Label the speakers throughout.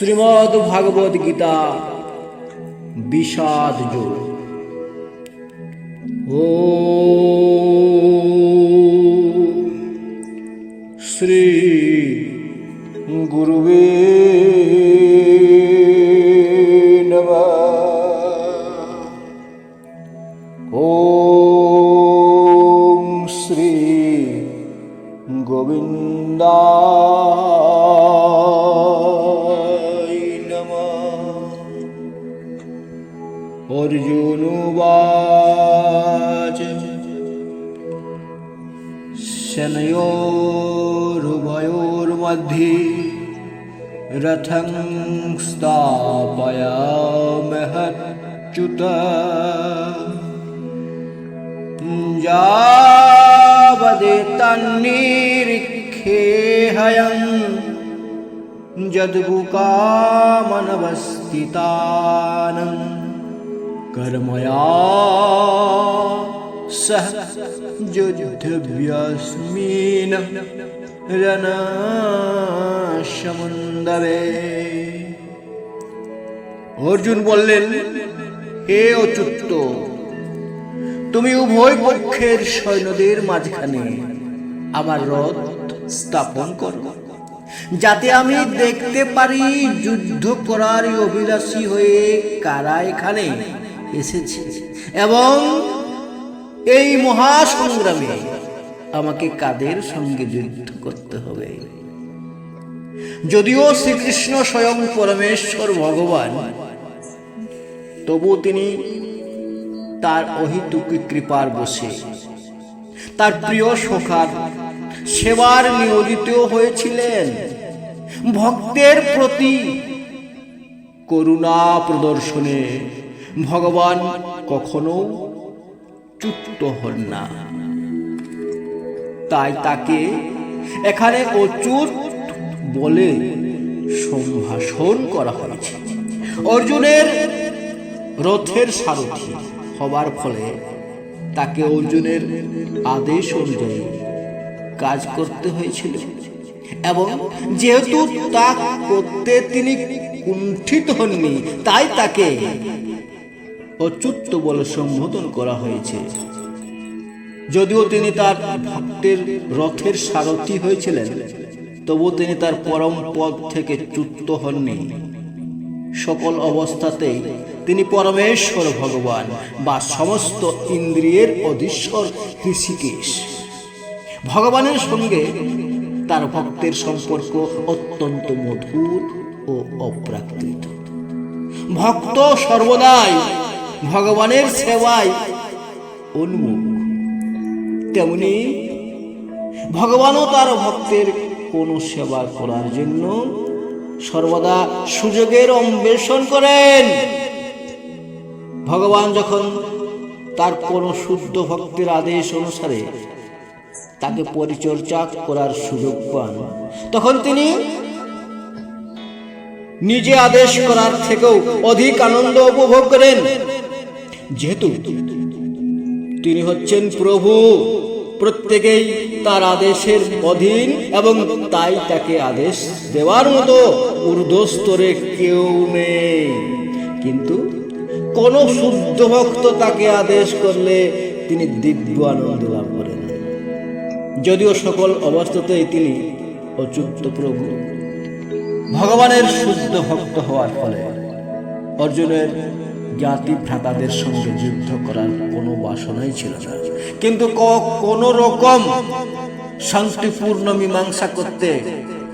Speaker 1: শ্রীমদ্ ভাগবত গীতা বিষাদ যোগ। ও শ্রী গুরুবে वाच शनयोरुभयोर्मध्ये रथं स्थापयामहच्युत जावदेतन्निरिखेहयम् जद्बुकामनवस्थितानम् कर्मया सह युद्धव्यस्मिन् রণসমুন্দরে অর্জুন বললেন হে অচ্যুত তুমি উভয় পক্ষের সৈন্যদের মাঝখানে আমার রথ স্থাপন করো যাতে আমি দেখতে পারি যুদ্ধ করার অভিলাষী হয়ে কারা এখানে এসেছে। এবং এই মহাসংগ্রামে আমাকে কাদের সঙ্গে যুদ্ধ করতে হবে? যদিও শ্রীকৃষ্ণ স্বয়ং পরমেশ্বর ভগবান তবু তিনি তার অহিতুকি কৃপার বসে, তার প্রিয় সখার সেবার নিয়োজিত হয়েছিলেন। ভক্তের প্রতি করুণা প্রদর্শনে ভগবান কখনো চুপ্ত হন না। তাই তাকে এখানে অচুত বলে সম্ভাষণ করা হয়েছে। অর্জুনের রথের সারথি হবার ফলে তাকে অর্জুনের আদেশ অনুযায়ী কাজ করতে হয়েছিল। এবং যেহেতু তা করতে তিনি কুণ্ঠিত হননি, তাই তাকে অচ্যুত বলে সম্বোধন করা হয়েছে। যদিও তিনি তার ভক্তের রথের সারথি হয়েছিলেন তবু তিনি তার পরম পদ থেকে চ্যুত হননি। সকল অবস্থাতেই তিনি পরমেশ্বর ভগবান বা সমস্ত ইন্দ্রিয়ের অধীশ্বর ঋষিকেশ। ভগবানের সঙ্গে তার ভক্তের সম্পর্ক অত্যন্ত মধুর ও অপ্রাকৃত। ভক্ত সর্বদাই ভগবানের সেবায় উন্মুখ। তেমনি ভগবানও তার ভক্তের কোনো সেবা করার জন্য সর্বদা সুযোগের অন্বেষণ করেন। ভগবান যখন তার কোন শুদ্ধ ভক্তের আদেশ অনুসারে তাকে পরিচর্যা করার সুযোগ পান, তখন তিনি নিজে আদেশ করার থেকেও অধিক আনন্দ উপভোগ করেন। যেহেতু তিনি হচ্ছেন প্রভু, প্রত্যেকেই তার আদেশের অধীন এবং তাই তাকে আদেশ দেওয়ার মতো ঊর্ধ্বস্তরে কেউ নেই। কিন্তু কোন শুদ্ধ ভক্ত তাকে আদেশ করলে তিনি দিব্য আনন্দ লাভ করেন। যদিও সকল অবস্থাতেই তিনি অচ্যুত প্রভু। ভগবানের শুদ্ধ ভক্ত হওয়ার ফলে অর্জুনের জ্ঞাতি ভ্রাতাদের সঙ্গে যুদ্ধ করার কোনো বাসনাই ছিল না। কিন্তু কোন রকম শান্তিপূর্ণ মীমাংসা করতে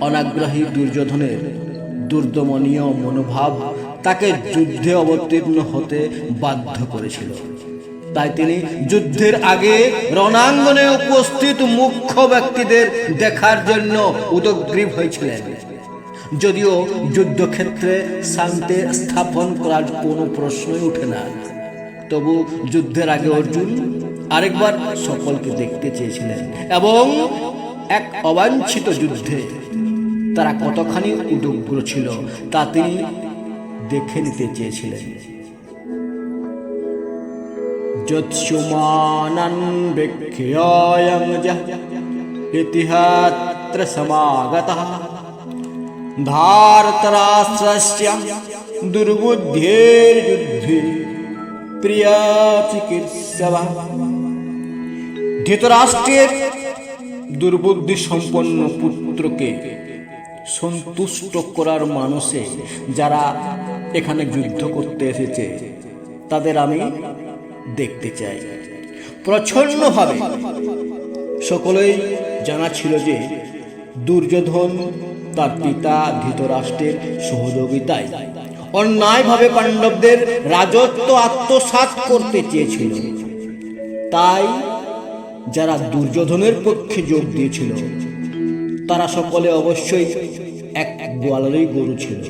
Speaker 1: অনাগ্রহী দুর্যোধনের দুর্দমনীয় মনোভাব তাকে যুদ্ধে অবতীর্ণ হতে বাধ্য করেছিল। তাই তিনি যুদ্ধের আগে রণাঙ্গনে উপস্থিত মুখ্য ব্যক্তিদের দেখার জন্য উদগ্রীব হয়েছিলেন। যদিও যুদ্ধক্ষেত্রে শান্তি স্থাপন করার কোনো প্রশ্নই ওঠে না। তবু যুদ্ধের আগে অর্জুন আরেকবার সকলকে দেখতে চেয়েছিলেন এবং এক অবাঞ্ছিত যুদ্ধে তারা কতখানি উদগ্র ছিল তা তিনি দেখে নিতে চেয়েছিলেন। যৎসুমানন বেক্ষয়ায়ং ইতিহাত্র সমাগতঃ দুর্বুদ্ধের যুদ্ধে প্রিয়া চিকিৎসা ধৃতরাষ্ট্রের দুর্বুদ্ধি সম্পন্ন পুত্রকে সন্তুষ্ট করার মানুষে যারা এখানে যুদ্ধ করতে এসেছে, তাদের আমি দেখতে চাই। প্রচ্ছন্নভাবে সকলেই জানা ছিল যে দুর্যোধন তার পিতা ধৃতরাষ্ট্রের সহযোগিতায়। অন্যায়ভাবে পাণ্ডবদের রাজত্ব আত্মসাৎ করতে চেয়েছিল। তাই যারা দুর্যোধনের পক্ষে যোগ দিয়েছিল, তারা সকলে অবশ্যই এক গোয়ালেরই গরু ছিল।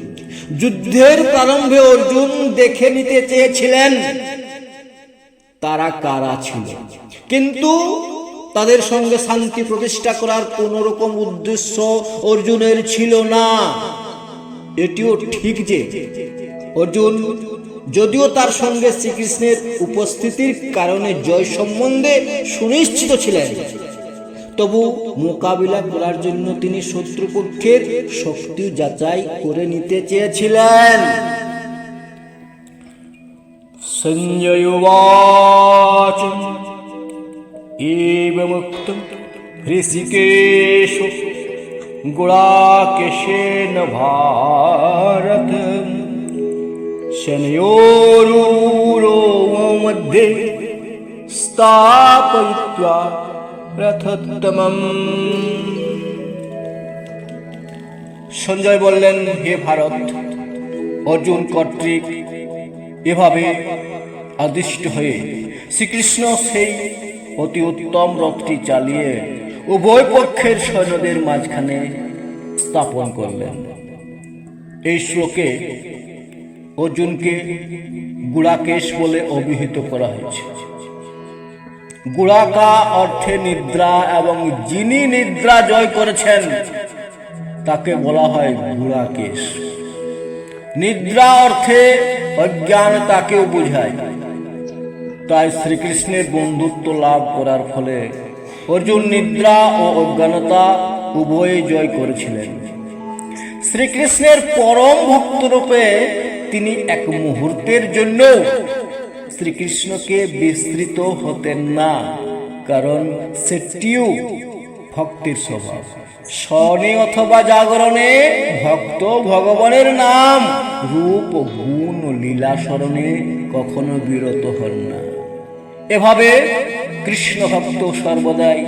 Speaker 1: যুদ্ধের প্রারম্ভে অর্জুন দেখে নিতে চেয়েছিলেন, তারা কারা ছিল। কিন্তু তাদের সঙ্গে শান্তি প্রতিষ্ঠা করার কোন রকম উদ্দেশ্য অর্জুনের ছিল না। এটিও ঠিক যে, অর্জুন যদিও তার সঙ্গে শ্রীকৃষ্ণের উপস্থিতির কারণে জয় সম্বন্ধে সুনিশ্চিত ছিলেন, তবু মোকাবিলা করার জন্য তিনি শত্রুপক্ষের শক্তি যাচাই করে নিতে চেয়েছিলেন। সঞ্জয় एवमुक्तं ऋषिकेश गुणाकेशेन भारत शनयोरूरो मध्ये स्थापयित्वा রথোত্তমম সঞ্জয় বললেন হে ভারত অর্জুন কর্তৃক এভাবে আদিষ্ট হয়ে শ্রীকৃষ্ণ সেই অতি উত্তম রথটি চালিয়ে উভয় পক্ষের সৈন্যদের মাঝখানে স্থাপন করলেন। এই শ্লোকে অর্জুনকে গুড়াকেশ বলে অভিহিত করা হয়েছে। গুড়াকা অর্থে নিদ্রা এবং যিনি নিদ্রা জয় করেছেন, তাকে বলা হয় গুড়াকেশ। নিদ্রা অর্থে অজ্ঞান তাকেও বোঝায়। তাই শ্রীকৃষ্ণের বন্ধুত্ব লাভ করার ফলে অর্জুন নিদ্রা ও অজ্ঞানতা উভয়ে জয় করেছিলেন। শ্রীকৃষ্ণের পরম ভক্ত রূপে তিনি এক মুহূর্তের জন্য শ্রীকৃষ্ণকে বিস্তৃত হতেন না, কারণ সেটিও ভক্তির স্বভাব। স্বনে অথবা জাগরণে ভক্ত ভগবানের নাম, রূপ, গুণ, লীলা স্মরণে কখনো বিরত হন না। এভাবে কৃষ্ণ ভক্ত সর্বদাই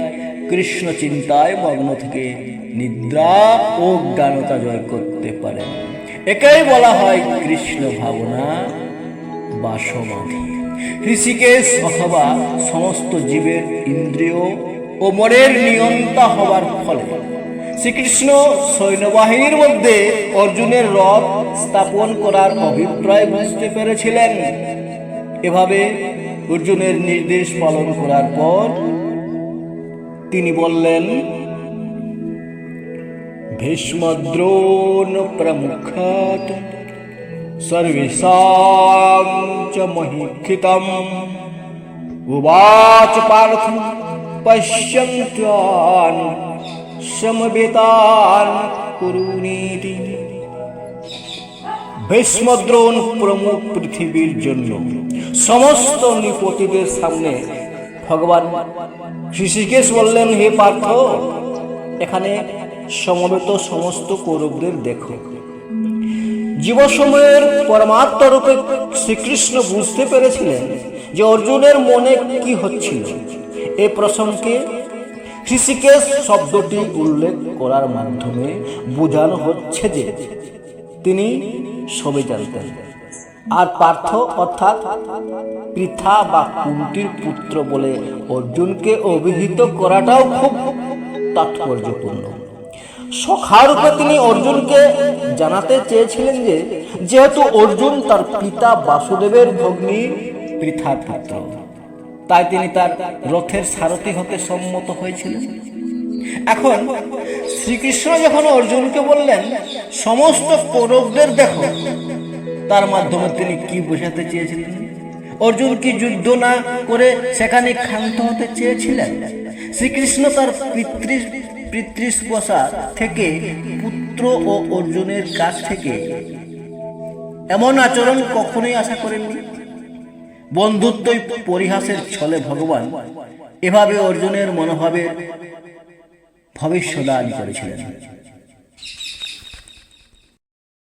Speaker 1: কৃষ্ণ চিন্তায় মগ্ন থেকে নিদ্রা ও জ্ঞানতা জয় করতে পারেন একেই বলা হয় কৃষ্ণ ভাবনা বা সমাধি ঋষিকেশ অথবা সমস্ত জীবের ইন্দ্রিয় ও মনের নিয়ন্তা হবার ফলে শ্রীকৃষ্ণ সৈন্যবাহিনীর মধ্যে অর্জুনের রথ স্থাপন করার অভিপ্রায় বুঝতে পেরেছিলেন। এভাবে অর্জুনের নির্দেশ পালন করার পর তিনি বললেন, ভীষ্মদ্রোণ প্রমুখ সর্বেশাম চ মহিক্ষিতম। উবাচ পার্থ পশ্যন্ত্যান সমবেতান কুরুনীতি ভীষ্মদ্রোণ প্রমুখ পৃথিবীর জন্য। সমস্ত নিপতিদের সামনে ভগবান ঋষিকেশ বললেন, হে পার্থ, এখানে সমবেত সমস্ত কৌরবদের দেখো। জীবসময়ের পরমাত্মা রূপে শ্রীকৃষ্ণ বুঝতে পেরেছিলেন যে অর্জুনের মনে কি হচ্ছিল। এ প্রসঙ্গে ঋষিকেশ শব্দটি উল্লেখ করার মাধ্যমে বোঝানো হচ্ছে যে তিনি সবে জানতেন। আর পার্থ অর্থাৎ পৃথা বা কুন্তির পুত্র বলে অর্জুনকে অভিহিত করাটাও খুব তাৎপর্যপূর্ণ। সখারূপে তিনি অর্জুনকে জানাতে চেয়েছিলেন যে, যেহেতু অর্জুন তার পিতা বাসুদেবের ভগ্নী পৃথা পুত্র, তাই তিনি তার রথের সারথি হতে সম্মত হয়েছিলেন। এখন শ্রীকৃষ্ণ যখন অর্জুনকে বললেন, সমস্ত কৌরবদের দেখো। তার মাধ্যমে তিনি কি বোঝাতে চেয়েছিলেন? অর্জুন কি যুদ্ধ না করে সেখানে ক্ষান্ত হতে চেয়েছিলেন? শ্রীকৃষ্ণ তার পিতৃ পিতৃস্পশা থেকে পুত্র ও অর্জুনের কাছ থেকে এমন আচরণ কখনোই আশা করেননি। বন্ধুত্বই পরিহাসের ছলে ভগবান। এভাবে অর্জুনের মনোভাবের ভবিষ্যদান করেছিলেন।